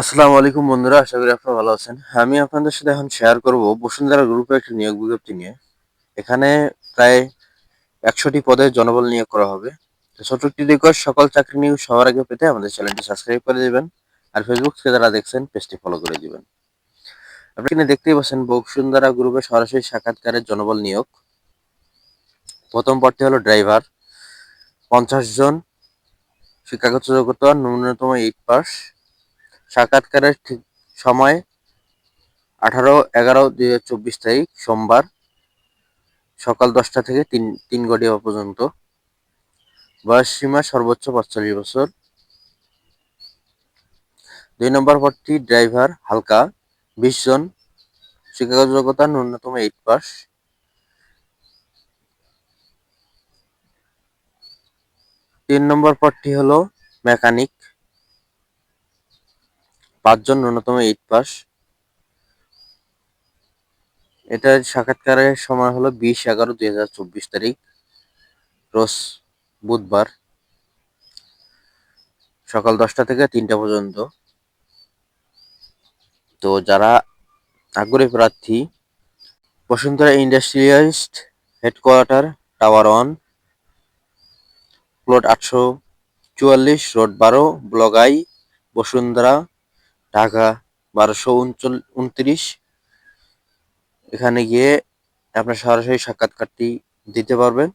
আসসালামু আলাইকুম বন্ধুরা, আশা করি আপনারা ভালো আছেন। আমি আপনাদের সাথে এখন শেয়ার করব বসুন্ধরা গ্রুপে একটি নিয়োগ বিজ্ঞপ্তি নিয়ে। এখানে প্রায় একশোটি পদে জনবল নিয়োগ করা হবে। তো ছোট একটি রিকোয়েস্ট সকল চাকরি নিয়োগ সবার আগে পেতে আমাদের চ্যানেলটি সাবস্ক্রাইব করে দেবেন আর ফেসবুক থেকে যারা দেখছেন পেজটি ফলো করে দিবেন। আপনি এখানে দেখতেই পাচ্ছেন বসুন্ধরা গ্রুপে সরাসরি সাক্ষাৎকারের জনবল নিয়োগ। প্রথম পদটি হলো ড্রাইভার পঞ্চাশ জন, শিক্ষাগত যোগ্যতা ন্যূনতম এইট পাস সাক্ষাৎকারের ঠিক সময় আঠারো এগারো দুই তারিখ, সোমবার, সকাল দশটা থেকে তিন তিন ঘটিয়া পর্যন্ত। বয়স সীমা সর্বোচ্চ পঁয়তাল্লিশ বছর। দুই নম্বর পদটি ড্রাইভার হালকা, বিশ জন। শিক্ষাগত ন্যূনতম এইট পাস। তিন নম্বর পদটি হলো মেকানিক। পাঁচজন ন্যূনতম এইট পাস এটার সাক্ষাৎকারের সময় হলো বিশ এগারো দুই হাজার চব্বিশ তারিখ, রোজ বুধবার। সকাল দশটা থেকে তিনটা পর্যন্ত। তো যারা আগ্রহী প্রার্থী, Bashundhara industrialist headquarter, tower one, plot আটশো চুয়াল্লিশ, রোড বারো ব্লক আই বসুন্ধরা ঢাকা বারোশো উনত্রিশ। এখানে গিয়ে আপনার সরাসরি সাক্ষাৎকারটি দিতে পারবেন।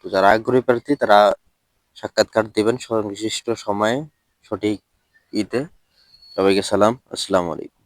তো যারা আগ্রহী প্রার্থী, তারা সাক্ষাৎকার দেবেন সংশ্লিষ্ট সময়ে সঠিক ইতে। সবাইকে সালাম, আসসালামু আলাইকুম।